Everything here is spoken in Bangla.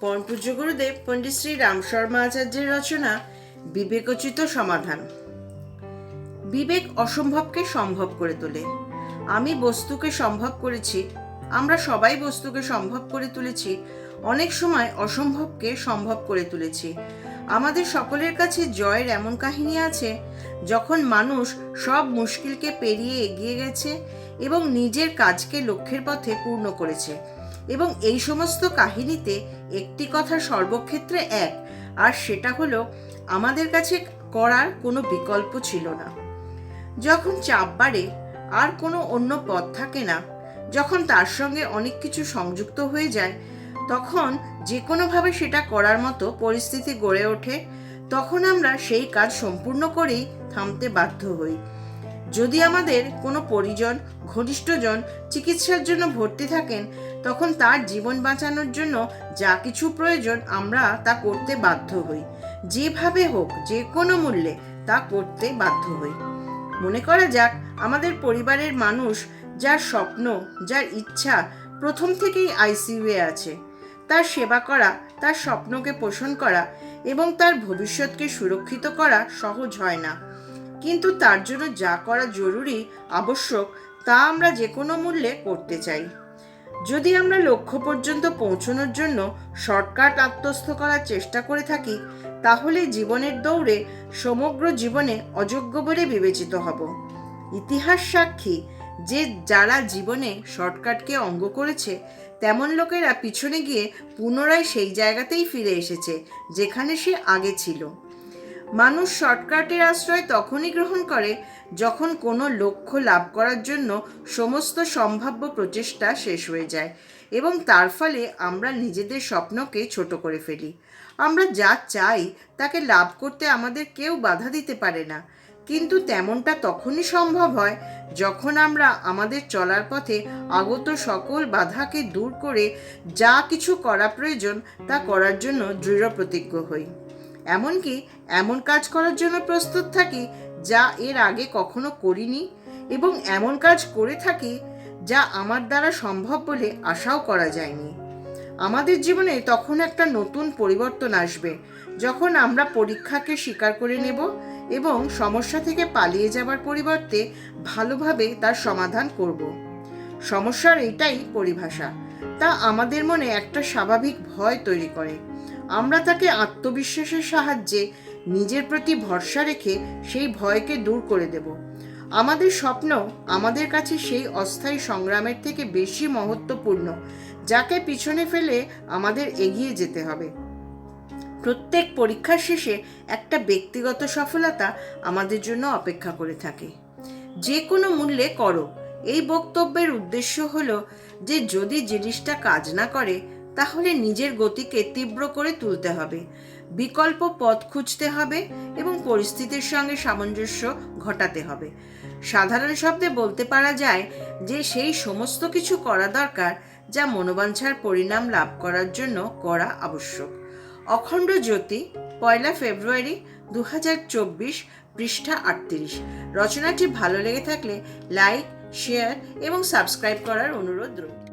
পরম পূজ্য গুরুদেব পণ্ডিত শ্রী রাম শর্মা আচার্যের রচনা, বিবেকোচিত সমাধান। বিবেক অসম্ভবকে সম্ভব করে তোলে। আমি বস্তুকে সম্ভব করেছি, আমরা সবাই বস্তুকে সম্ভব করে তুলেছি, অনেক সময় অসম্ভবকে সম্ভব করে তুলেছি। আমাদের সকলের কাছে জয়ের এমন কাহিনী আছে, যখন মানুষ সব মুশকিলকে পেরিয়ে এগিয়ে গেছে এবং নিজের কাজকে লক্ষ্যের পথে পূর্ণ করেছে। এবং এই সমস্ত কাহিনীতে একটি কথা সর্বক্ষেত্রে এক, আর সেটা হলো, আমাদের কাছে করার কোনো বিকল্প ছিল না। যখন চাপ বাড়ে, আর কোনো অন্য পথ থাকে না, যখন তার সঙ্গে অনেক কিছু সংযুক্ত হয়ে যায়, তখন যে কোনোভাবে সেটা করার মতো পরিস্থিতি গড়ে ওঠে, তখন আমরা সেই কাজ সম্পূর্ণ করেই থামতে বাধ্য হই। যদি আমাদের কোনো পরিজন, ঘনিষ্ঠজন চিকিৎসার জন্য ভর্তি থাকেন, তখন তার জীবন বাঁচানোর জন্য যা কিছু প্রয়োজন আমরা তা করতে বাধ্য হই। যেভাবে হোক, যে কোনো মূল্যে তা করতে বাধ্য হই। মনে করা যাক, আমাদের পরিবারের মানুষ যার স্বপ্ন, যার ইচ্ছা প্রথম থেকেই আইসিইউয়ে আছে। তার সেবা করা, তার স্বপ্নকে পোষণ করা এবং তার ভবিষ্যৎকে সুরক্ষিত করা সহজ হয় না। কিন্তু তার জন্য যা করা জরুরি, আবশ্যক, তা আমরা যে কোনো মূল্যে করতে চাই। যদি আমরা লক্ষ্য পর্যন্ত পৌঁছানোর জন্য শর্টকাট আত্মস্থ করার চেষ্টা করে থাকি, তাহলে জীবনের দৌড়ে সমগ্র জীবনে অযোগ্য বলে বিবেচিত হব। ইতিহাস সাক্ষী, যে যারা জীবনে শর্টকাটকে অঙ্গ করেছে, তেমন লোকেরা পিছনে গিয়ে পুনরায় সেই জায়গাতেই ফিরে এসেছে, যেখানে সে আগে ছিল। মানুষ শর্টকাটের আশ্রয় তখনই গ্রহণ করে যখন কোনো লক্ষ্য লাভ করার জন্য সমস্ত সম্ভাব্য প্রচেষ্টা শেষ হয়ে যায় এবং তার ফলে আমরা নিজেদের স্বপ্নকে ছোট করে ফেলি। আমরা যা চাই তাকে লাভ করতে আমাদের কেউ বাধা দিতে পারে না। কিন্তু তেমনটা তখনই সম্ভব হয় যখন আমরা আমাদের চলার পথে আগত সকল বাধাকে দূর করে যা কিছু করা প্রয়োজন তা করার জন্য দৃঢ় প্রতিজ্ঞ হই। এমনকি এমন কাজ করার জন্য প্রস্তুত থাকি যা এর আগে কখনো করিনি এবং এমন কাজ করে থাকি যা আমার দ্বারা সম্ভব বলে আশাও করা যায়নি। আমাদের জীবনে তখন একটা নতুন পরিবর্তন আসবে যখন আমরা পরীক্ষাকে স্বীকার করে নেব এবং সমস্যা থেকে পালিয়ে যাবার পরিবর্তে ভালোভাবে তার সমাধান করব। সমস্যার এটাই পরিভাষা। তা আমাদের মনে একটা স্বাভাবিক ভয় তৈরি করে। আমরা তাকে আত্মবিশ্বাসের সাহায্যে নিজের প্রতি ভরসা রেখে সেই ভয়কে দূর করে দেব। আমাদের স্বপ্ন আমাদের কাছে সেই অস্থায়ী সংগ্রামের থেকে বেশি মহত্বপূর্ণ, যাকে পিছনে ফেলে আমাদের এগিয়ে যেতে হবে। প্রত্যেক পরীক্ষার শেষে একটা ব্যক্তিগত সফলতা আমাদের জন্য অপেক্ষা করে থাকে। যে কোনো মূল্যে করো। এই বক্তব্যের উদ্দেশ্য হলো যে, যদি জিনিসটা কাজ না করে তাহলে নিজের গতিকে তীব্র করে তুলতে হবে। বিকল্প পথ খুঁজতে হবে এবং পরিস্থিতির সঙ্গে সামঞ্জস্য ঘটাতে হবে। সাধারণ শব্দে বলতে পারা যায় যে সেই সমস্ত কিছু করা দরকার যা মনোবাঞ্ছার পরিণাম লাভ করার জন্য করা আবশ্যক। অখণ্ড জ্যোতি, পয়লা ফেব্রুয়ারি দু হাজার চব্বিশ, পৃষ্ঠা আটত্রিশ। রচনাটি ভালো লেগে থাকলে লাইক, শেয়ার এবং সাবস্ক্রাইব করার অনুরোধ রইল।